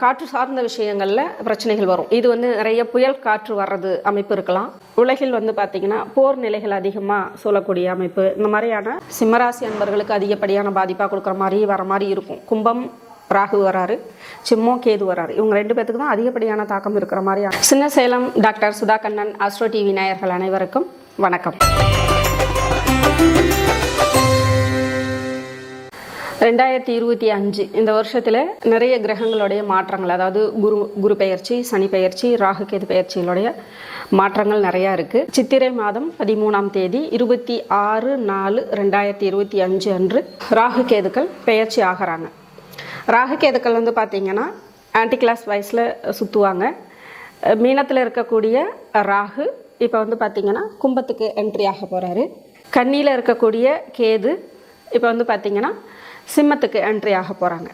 காற்று சார்ந்த விஷயங்களில் பிரச்சனைகள் வரும். இது வந்து நிறைய புயல் காற்று வர்றது அமைப்பு இருக்கலாம். உலகில் வந்து பார்த்திங்கன்னா போர் நிலைகள் அதிகமாக சொல்லக்கூடிய அமைப்பு. இந்த மாதிரியான சிம்மராசி அன்பர்களுக்கு அதிகப்படியான பாதிப்பாக கொடுக்குற மாதிரி வர மாதிரி இருக்கும். கும்பம் ராகு வராரு சிம்மம் கேது வராரு. இவங்க ரெண்டு பேத்துக்கு தான் அதிகப்படியான தாக்கம் இருக்கிற மாதிரியான சின்ன Salem doctor Sudha Kannan Astro TV நாயர்கள் அனைவருக்கும் வணக்கம். ரெண்டாயிரத்தி இருபத்தி அஞ்சு இந்த வருஷத்தில் நிறைய கிரகங்களுடைய மாற்றங்கள் அதாவது குரு குரு பெயர்ச்சி சனி பெயர்ச்சி ராகு கேது பெயர்ச்சிகளுடைய மாற்றங்கள் நிறையா இருக்குது சித்திரை மாதம் பதிமூணாம் தேதி இருபத்தி ஆறு நாலு ரெண்டாயிரத்தி இருபத்தி அஞ்சு அன்று ராகு கேதுக்கள் பெயர்ச்சி ஆகிறாங்க. ராகு கேதுக்கள் வந்து பார்த்திங்கன்னா ஆன்டி கிளாஸ் வயசில் சுற்றுவாங்க மீனத்தில் இருக்கக்கூடிய ராகு இப்போ வந்து பார்த்திங்கன்னா கும்பத்துக்கு என்ட்ரி ஆக போகிறாரு கன்னியில் இருக்கக்கூடிய கேது இப்போ வந்து பார்த்திங்கன்னா சிம்மத்துக்கு என்ட்ரி ஆக போகிறாங்க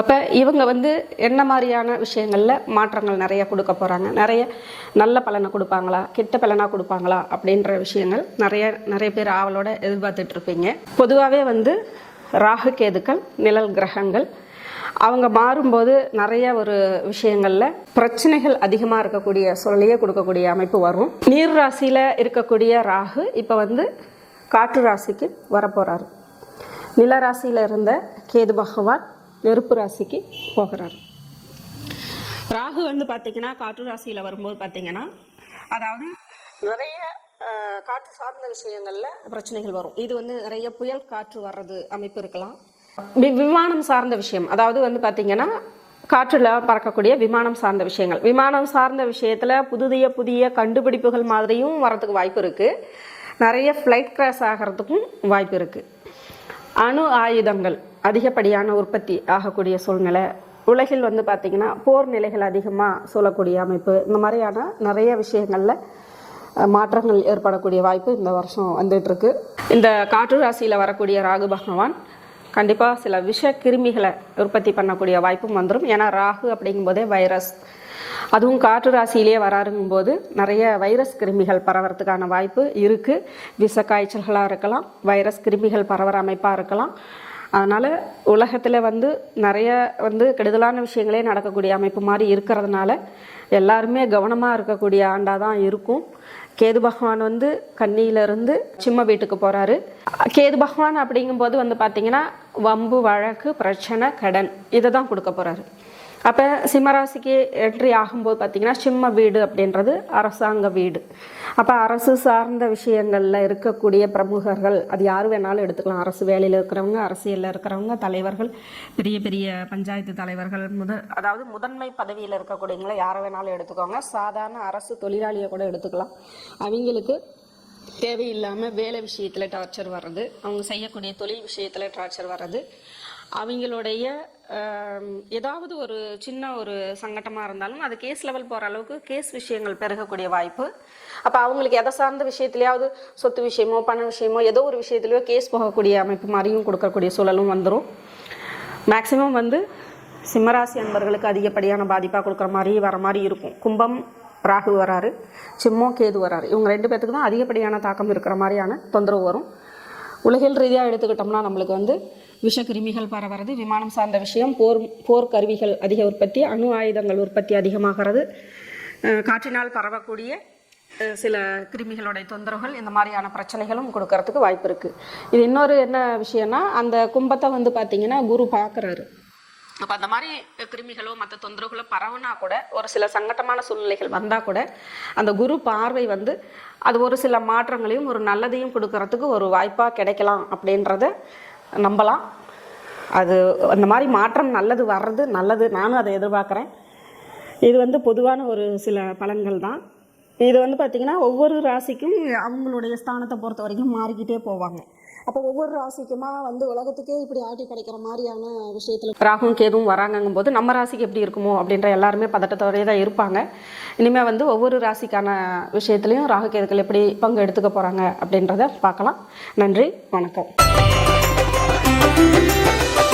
அப்போ இவங்க வந்து என்ன மாதிரியான விஷயங்களில் மாற்றங்கள் நிறைய கொடுக்க போகிறாங்க நிறைய நல்ல பலனை கொடுப்பாங்களா? கெட்ட பலனாக கொடுப்பாங்களா? அப்படின்ற விஷயங்கள் நிறைய நிறைய பேர் ஆவலோட எதிர்பார்த்துட்ருப்பீங்க பொதுவாகவே வந்து ராகு கேதுக்கள் நிழல் கிரகங்கள் அவங்க மாறும்போது நிறைய ஒரு விஷயங்களில் பிரச்சனைகள் அதிகமாக இருக்கக்கூடிய சூழலையே கொடுக்கக்கூடிய அமைப்பு வரும். நீர் ராசியில் இருக்கக்கூடிய ராகு இப்போ வந்து காற்று ராசிக்கு வரப்போகிறாரு நில ராசியில் இருந்த கேது பகவான் நெருப்பு ராசிக்கு போகிறார். ராகு வந்து பார்த்திங்கன்னா காற்று ராசியில் வரும்போது பார்த்திங்கன்னா அதாவது நிறைய காற்று சார்ந்த விஷயங்களில் பிரச்சனைகள் வரும். இது வந்து நிறைய புயல் காற்று வர்றது அமைப்பு இருக்கலாம். வி- விமானம் சார்ந்த விஷயம். அதாவது வந்து பார்த்திங்கன்னா காற்றில் பறக்கக்கூடிய விமானம் சார்ந்த விஷயங்கள். விமானம் சார்ந்த விஷயத்தில் புதிய புதிய கண்டுபிடிப்புகள் மாதிரியும் வரதுக்கு வாய்ப்பு இருக்குது நிறைய ஃப்ளைட் கிராஸ் ஆகிறதுக்கும் வாய்ப்பு இருக்குது அணு ஆயுதங்கள் அதிகப்படியான உற்பத்தி ஆகக்கூடிய சூழ்நிலை. உலகில் வந்து பார்த்திங்கன்னா போர் நிலைகள் அதிகமாக சொல்லக்கூடிய அமைப்பு. இந்த மாதிரியான நிறைய விஷயங்களில் மாற்றங்கள் ஏற்படக்கூடிய வாய்ப்பு இந்த வருஷம் வந்துட்டுருக்கு இந்த காற்று ராசியில் வரக்கூடிய ராகு பகவான் கண்டிப்பாக சில விஷ கிருமிகளை உற்பத்தி பண்ணக்கூடிய வாய்ப்பும் வந்துடும் ஏன்னா ராகு அப்படிங்கும்போதே வைரஸ் அதுவும் காற்று ராசியிலேயே வராருங்கும்போது நிறைய வைரஸ் கிருமிகள் பரவறதுக்கான வாய்ப்பு இருக்குது விஷ காய்ச்சல்களாக இருக்கலாம் வைரஸ் கிருமிகள் பரவற அமைப்பாக இருக்கலாம். அதனால் உலகத்தில் வந்து நிறைய வந்து கெடுதலான விஷயங்களே நடக்கக்கூடிய அமைப்பு மாதிரி இருக்கிறதுனால எல்லாருமே கவனமாக இருக்கக்கூடிய ஆண்டாக தான் இருக்கும். கேது பகவான் வந்து கன்னியிலிருந்து சிம்ம வீட்டுக்கு போகிறாரு கேது பகவான் அப்படிங்கும்போது வந்து பார்த்திங்கன்னா வம்பு வழக்கு பிரச்சனை கடன் இதை தான் கொடுக்க போகிறாரு அப்போ சிம்மராசிக்கு என்ட்ரி ஆகும்போது பார்த்திங்கன்னா சிம்ம வீடு அப்படின்றது அரசாங்க வீடு. அப்போ அரசு சார்ந்த விஷயங்களில் இருக்கக்கூடிய பிரமுகர்கள் அது யார் வேணாலும் எடுத்துக்கலாம். அரசு வேலையில் இருக்கிறவங்க அரசியலில் இருக்கிறவங்க தலைவர்கள் பெரிய பெரிய பஞ்சாயத்து தலைவர்கள் முதல் அதாவது முதன்மை பதவியில் இருக்கக்கூடியவங்களை யாரை வேணாலும் எடுத்துக்கோங்க. சாதாரண அரசு தொழிலாளியை கூட எடுத்துக்கலாம். அவங்களுக்கு தேவையில்லாமல் வேலை விஷயத்தில் டார்ச்சர் வர்றது அவங்க செய்யக்கூடிய தொழில் விஷயத்தில் டார்ச்சர் வர்றது அவங்களுடைய ஏதாவது ஒரு சின்ன ஒரு சங்கட்டமாக இருந்தாலும் அது கேஸ் லெவல் போகிற அளவுக்கு கேஸ் விஷயங்கள் பெருகக்கூடிய வாய்ப்பு. அப்போ அவங்களுக்கு எதை சார்ந்த விஷயத்துலையாவது சொத்து விஷயமோ பண விஷயமோ ஏதோ ஒரு விஷயத்துலையோ கேஸ் போகக்கூடிய அமைப்பு மாதிரியும் கொடுக்கக்கூடிய சூழலும் வந்துடும் மேக்சிமம் வந்து சிம்மராசி அன்பர்களுக்கு அதிகப்படியான பாதிப்பாக கொடுக்குற மாதிரி வர மாதிரி இருக்கும். கும்பம் ராகு வராரு சிம்மம் கேது வராரு. இவங்க ரெண்டு பேத்துக்கு தான் அதிகப்படியான தாக்கம் இருக்கிற மாதிரியான தொந்தரவு வரும். உலகில் ரீதியாக எடுத்துக்கிட்டோம்னா நம்மளுக்கு வந்து விஷக்கிருமிகள் பரவுறது விமானம் சார்ந்த விஷயம் போர் போர் கருவிகள் அதிக உற்பத்தி அணு ஆயுதங்கள் உற்பத்தி அதிகமாகிறது. காற்றினால் பரவக்கூடிய சில கிருமிகளுடைய தொந்தரவுகள் இந்த மாதிரியான பிரச்சனைகளும் கொடுக்கறதுக்கு வாய்ப்பு இருக்குது இது இன்னொரு என்ன விஷயம்னா அந்த கும்பத்தை வந்து பார்த்திங்கன்னா குரு பார்க்குறாரு அப்போ அந்த மாதிரி கிருமிகளோ மற்ற தொந்தரவுகளோ பரவுனா கூட ஒரு சில சங்கட்டமான சூழ்நிலைகள் வந்தால் கூட அந்த குரு பார்வை வந்து அது ஒரு சில மாற்றங்களையும் ஒரு நல்லதையும் கொடுக்கறதுக்கு ஒரு வாய்ப்பாக கிடைக்கலாம் அப்படின்றத நம்பலாம். அது அந்த மாதிரி மாற்றம் நல்லது வர்றது நல்லது. நானும் அதை எதிர்பார்க்குறேன். இது வந்து பொதுவான ஒரு சில பலன்கள் தான். இது வந்து பார்த்திங்கன்னா ஒவ்வொரு ராசிக்கும் அவங்களுடைய ஸ்தானத்தை பொறுத்த வரைக்கும் மாறிக்கிட்டே போவாங்க. அப்போ ஒவ்வொரு ராசிக்குமா வந்து உலகத்துக்கே இப்படி ஆட்டி கிடைக்கிற மாதிரியான விஷயத்தில் ராகும் கேதுவும் வராங்கங்கும் போது நம்ம ராசிக்கு எப்படி இருக்குமோ அப்படின்ற எல்லாருமே பதட்டத்தோடயே தான் இருப்பாங்க. இனிமேல் வந்து ஒவ்வொரு ராசிக்கான விஷயத்துலையும் ராகு கேதுக்கள் எப்படி பங்கு எடுத்துக்க போகிறாங்க அப்படின்றத பார்க்கலாம். நன்றி வணக்கம். Música